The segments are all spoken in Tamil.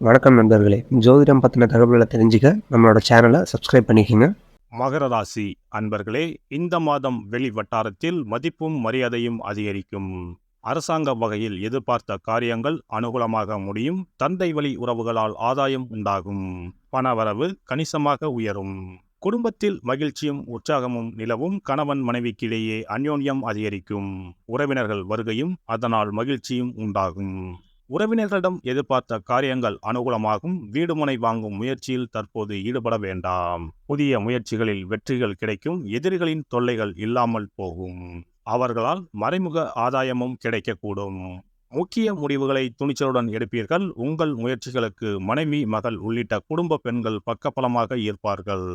வணக்கம் நண்பர்களே. ஜோதிடம் பற்றின தகவல்களை தெரிஞ்சுக்க நம்மளோட சேனலை சப்ஸ்கிரைப் பண்ணிக்கோங்க. மகர ராசி அன்பர்களே இந்த மாதம் வெளி வட்டாரத்தில் மதிப்பும் மரியாதையும் அதிகரிக்கும். அரசாங்க வகையில் எதிர்பார்த்த காரியங்கள் அனுகூலமாக முடியும். தந்தை வழி உறவுகளால் ஆதாயம் உண்டாகும். பணவரவு கணிசமாக உயரும். குடும்பத்தில் மகிழ்ச்சியும் உற்சாகமும் நிலவும். கணவன் மனைவிக்கிடையே அந்யோன்யம் அதிகரிக்கும். உறவினர்கள் வருகையும் அதனால் மகிழ்ச்சியும் உண்டாகும். உறவினர்களிடம் எதிர்பார்த்த காரியங்கள் அனுகூலமாகும். வீடுமனை வாங்கும் முயற்சியில் தற்போது ஈடுபட வேண்டாம். புதிய முயற்சிகளில் வெற்றிகள் கிடைக்கும். எதிரிகளின் தொல்லைகள் இல்லாமல் போகும். அவர்களால் மறைமுக ஆதாயமும் கிடைக்கக்கூடும். முக்கிய முடிவுகளை துணிச்சலுடன் எடுப்பீர்கள். உங்கள் முயற்சிகளுக்கு மனைவி மகள் உள்ளிட்ட குடும்ப பெண்கள் பக்கபலமாக இருப்பார்கள்.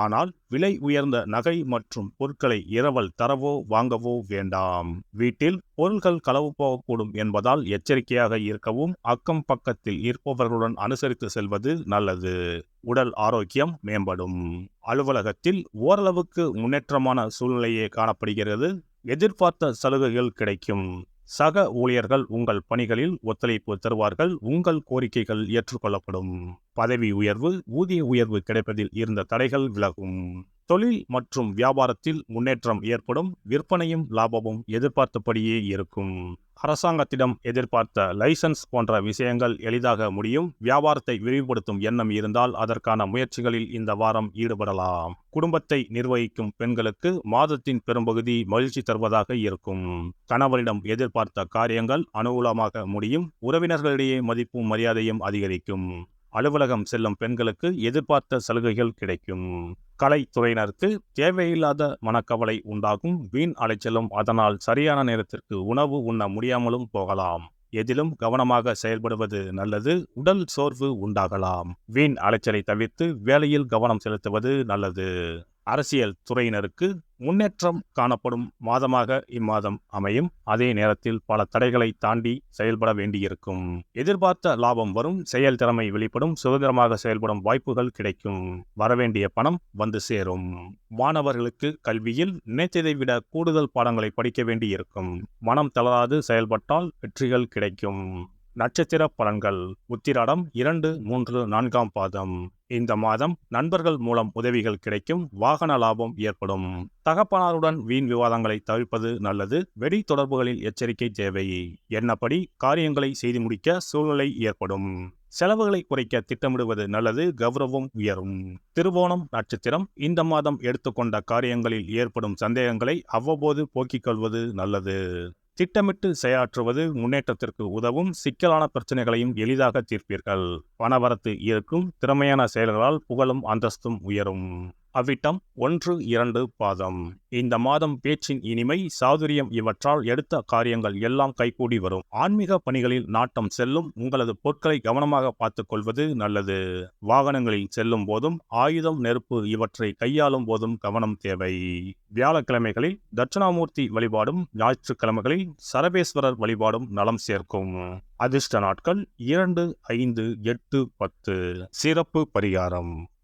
ஆனால் விலை உயர்ந்த நகை மற்றும் பொருட்களை இரவல் தரவோ வாங்கவோ வேண்டாம். வீட்டில் பொருட்கள் களவு போகக்கூடும் என்பதால் எச்சரிக்கையாக இருக்கவும் அக்கம் பக்கத்தில் இருப்பவர்களுடன் அனுசரித்து செல்வது நல்லது. உடல் ஆரோக்கியம் மேம்படும். அலுவலகத்தில் ஓரளவுக்கு முன்னேற்றமான சூழ்நிலையே காணப்படுகிறது. எதிர்பார்த்த சலுகைகள் கிடைக்கும். சக ஊழியர்கள் உங்கள் பணிகளில் ஒத்துழைப்பு தருவார்கள் உங்கள் கோரிக்கைகள் ஏற்றுக்கொள்ளப்படும். பதவி உயர்வு ஊதிய உயர்வு கிடைப்பதில் இருந்த தடைகள் விலகும். தொழில் மற்றும் வியாபாரத்தில் முன்னேற்றம் ஏற்படும் விற்பனையும் லாபமும் எதிர்பார்த்தபடியே இருக்கும். அரசாங்கத்திடம் எதிர்பார்த்த லைசன்ஸ் போன்ற விஷயங்கள் எளிதாக முடியும். வியாபாரத்தை விரிவுபடுத்தும் எண்ணம் இருந்தால் அதற்கான முயற்சிகளில் இந்த வாரம் ஈடுபடலாம். குடும்பத்தை நிர்வகிக்கும் பெண்களுக்கு மாதத்தின் பெரும்பகுதி மகிழ்ச்சி தருவதாக இருக்கும். கணவரிடம் எதிர்பார்த்த காரியங்கள் அனுகூலமாக முடியும். உறவினர்களிடையே மதிப்பும் மரியாதையும் அதிகரிக்கும். அலுவலகம் செல்லும் பெண்களுக்கு எதிர்பார்த்த சலுகைகள் கிடைக்கும். கலைத்துறையினருக்கு தேவையில்லாத மனக்கவலை உண்டாகும். வீண் அலைச்சலும் அதனால் சரியான நேரத்திற்கு உணவு உண்ண முடியாமலும் போகலாம். எதிலும் கவனமாக செயல்படுவது நல்லது. உடல் சோர்வு உண்டாகலாம். வீண் அலைச்சலை தவிர்த்து வேலையில் கவனம் செலுத்துவது நல்லது. அரசியல் துறையினருக்கு முன்னேற்றம் காணப்படும் மாதமாக இம்மாதம் அமையும். அதே நேரத்தில் பல தடைகளை தாண்டி செயல்பட வேண்டியிருக்கும். எதிர்பார்த்த லாபம் வரும் செயல் திறமை வெளிப்படும் சுதந்திரமாக செயல்படும் வாய்ப்புகள் கிடைக்கும். வரவேண்டிய பணம் வந்து சேரும். மாணவர்களுக்கு கல்வியில் நினைத்ததை விட கூடுதல் பாடங்களை படிக்க வேண்டியிருக்கும். மனம் தளராது செயல்பட்டால் வெற்றிகள் கிடைக்கும். நட்சத்திர பலன்கள். உத்திராடம் இரண்டு மூன்று நான்காம் பாதம். இந்த மாதம் நண்பர்கள் மூலம் உதவிகள் கிடைக்கும். வாகன லாபம் ஏற்படும். தகப்பனாருடன் வீண் விவாதங்களை தவிர்ப்பது நல்லது. வெடி தொடர்புகளில் எச்சரிக்கை தேவை. என்னப்படி? காரியங்களை செய்து முடிக்க சூழ்நிலை ஏற்படும். செலவுகளை குறைக்க திட்டமிடுவது நல்லது. கௌரவம் உயரும். திருவோணம் நட்சத்திரம். இந்த மாதம் எடுத்துக்கொண்ட காரியங்களில் ஏற்படும் சந்தேகங்களை அவ்வப்போது போக்கிக் கொள்வது நல்லது. திட்டமிட்டு செயலாற்றுவது முன்னேற்றத்திற்கு உதவும் சிக்கலான பிரச்சனைகளையும் எளிதாக தீர்ப்பீர்கள். பணவரத்து இருக்கும் திறமையான செயல்களால் புகழும் அந்தஸ்தும் உயரும். அவ்விட்டம் ஒன்று இரண்டு பாதம். இந்த மாதம் பேச்சின் இனிமை சாதுரியம் இவற்றால் எடுத்த காரியங்கள் எல்லாம் கைகூடி வரும். ஆன்மீக பணிகளில் நாட்டம் செல்லும் உங்களது பொருட்களை கவனமாக பார்த்துக் கொள்வது நல்லது. வாகனங்களில் செல்லும் போதும் ஆயுதம் நெருப்பு இவற்றை கையாளும் போதும் கவனம் தேவை. வியாழக்கிழமைகளில் தட்சிணாமூர்த்தி வழிபாடும் ஞாயிற்றுக்கிழமைகளில் சரபேஸ்வரர் வழிபாடும் நலம் சேர்க்கும். அதிர்ஷ்ட நாட்கள் இரண்டு ஐந்து எட்டு பத்து. சிறப்பு பரிகாரம்.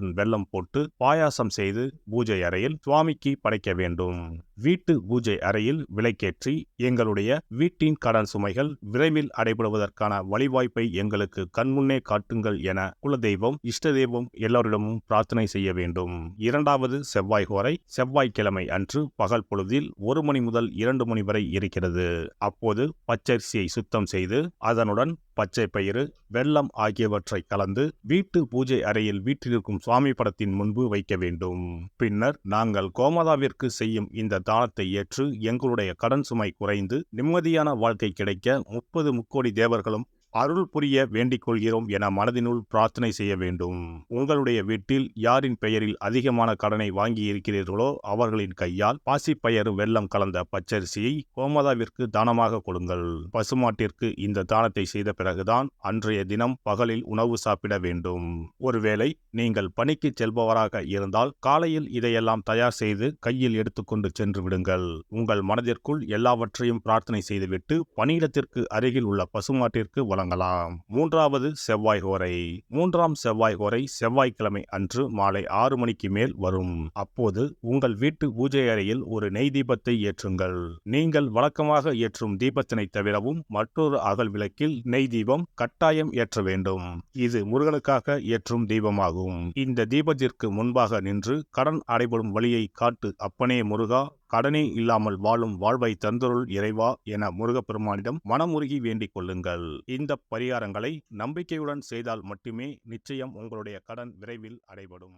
ஒன்றுடன் வெல்லம் போட்டு பாயாசம் செய்து பூஜை அறையில் சுவாமிக்கு படைக்க வேண்டும். வீட்டு பூஜை அறையில் விலைக்கேற்றி எங்களுடைய வீட்டின் கடன் சுமைகள் விரைவில் அடைபடுவதற்கான வழிவாய்ப்பை எங்களுக்கு கண்முன்னே காட்டுங்கள் என குலதெய்வம் இஷ்ட தெய்வம் எல்லோரிடமும் பிரார்த்தனை செய்ய வேண்டும். இரண்டாவது செவ்வாய் கோரை செவ்வாய்க்கிழமை அன்று பகல் பொழுதில் ஒரு மணி முதல் இரண்டு மணி வரை இருக்கிறது. அப்போது பச்சரிசியை சுத்தம் செய்து அதனுடன் பச்சை பயிறு வெள்ளம் ஆகியவற்றை கலந்து வீட்டு பூஜை அறையில் வீட்டிலிருக்கும் சுவாமி படத்தின் முன்பு வைக்க வேண்டும். பின்னர் நாங்கள் கோமதாவிற்கு செய்யும் இந்த தானத்தை ஏற்று எங்களுடைய கடன் சுமை குறைந்து நிம்மதியான வாழ்க்கை கிடைக்க முப்பது முக்கோடி தேவர்களும் அருள் புரிய வேண்டிக் கொள்கிறோம் என மனதினுள் பிரார்த்தனை செய்ய வேண்டும். உங்களுடைய வீட்டில் யாரின் பெயரில் அதிகமான கடனை வாங்கி இருக்கிறீர்களோ அவர்களின் கையால் பாசிப்பயறு வெள்ளம் கலந்த பச்சரிசியை கோமதாவிற்கு தானமாக கொடுங்கள். பசுமாட்டிற்கு இந்த தானத்தை செய்த பிறகுதான் அன்றைய தினம் பகலில் உணவு சாப்பிட வேண்டும். ஒருவேளை நீங்கள் பணிக்கு செல்பவராக இருந்தால் காலையில் இதையெல்லாம் தயார் செய்து கையில் எடுத்துக்கொண்டு சென்று விடுங்கள். உங்கள் மனதிற்குள் எல்லாவற்றையும் பிரார்த்தனை செய்துவிட்டு பணியிடத்திற்கு அருகில் உள்ள பசுமாட்டிற்கு வழங்கலாம் மூன்றாவது செவ்வாய் கோரை மூன்றாம் செவ்வாய் கோரை செவ்வாய்க்கிழமை அன்று மாலை ஆறு மணிக்கு மேல் வரும். அப்போது உங்கள் வீட்டு பூஜை அறையில் ஒரு நெய் தீபத்தை ஏற்றுங்கள். நீங்கள் வழக்கமாக ஏற்றும் தீபத்தினை தவிரவும் மற்றொரு அகல் விளக்கில் நெய் தீபம் கட்டாயம் ஏற்ற வேண்டும். இது முருகனுக்காக ஏற்றும் தீபமாகும். இந்த தீபத்திற்கு முன்பாக நின்று கடன் அடைபடும் வழியை காட்டு அப்பனே முருகா கடனே இல்லாமல் வாழும் வாழ்வை தந்தருள் இறைவா என முருகப்பெருமானிடம் மனமுருகி வேண்டிக் கொள்ளுங்கள். இந்த பரிகாரங்களை நம்பிக்கையுடன் செய்தால் மட்டுமே நிச்சயம் உங்களுடைய கடன் விரைவில் அடைபடும்.